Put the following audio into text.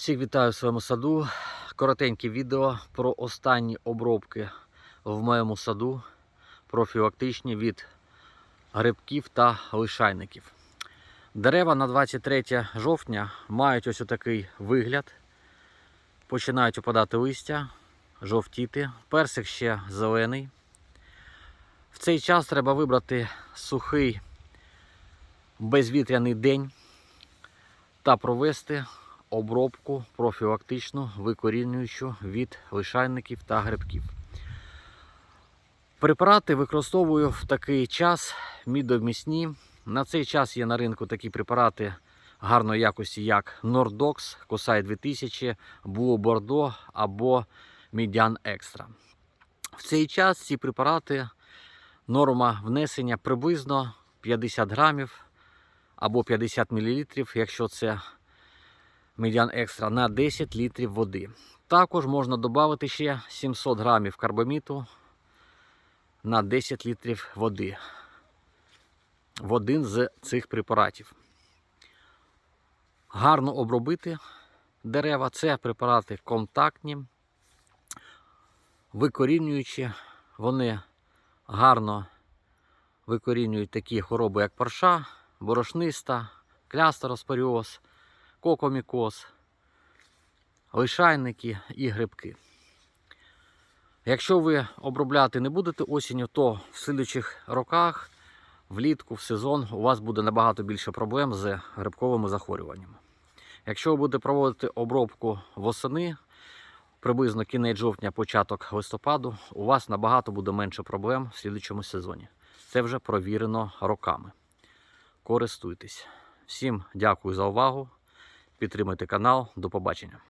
Всіх вітаю в своєму саду. Коротеньке відео про останні обробки в моєму саду, профілактичні від грибків та лишайників. Дерева на 23 жовтня мають ось такий вигляд. Починають опадати листя, жовтіти. Персик ще зелений. В цей час треба вибрати сухий безвітряний день та провести обробку профілактичну, викорінюючу від лишайників та грибків. Препарати використовую в такий час мідомісні. На цей час є на ринку такі препарати гарної якості, як Nordox, Косай 2000, Blue Bordeaux або Median Extra. В цей час ці препарати норма внесення приблизно 50 грамів або 50 мл, якщо це медіан екстра на 10 літрів води. Також можна додати ще 700 грамів карбаміту на 10 літрів води в один з цих препаратів. Гарно обробити дерева. Це препарати контактні, викорінюючі, вони гарно викорінюють такі хвороби, як парша, борошниста, клястероспоріоз, кокомікоз, лишайники і грибки. Якщо ви обробляти не будете осінню, то в слідучих роках, влітку, в сезон, у вас буде набагато більше проблем з грибковими захворюваннями. Якщо ви будете проводити обробку восени, приблизно кінець жовтня, початок листопаду, у вас набагато буде менше проблем в слідучому сезоні. Це вже провірено роками. Користуйтесь. Всім дякую за увагу. Підтримуйте канал. До побачення.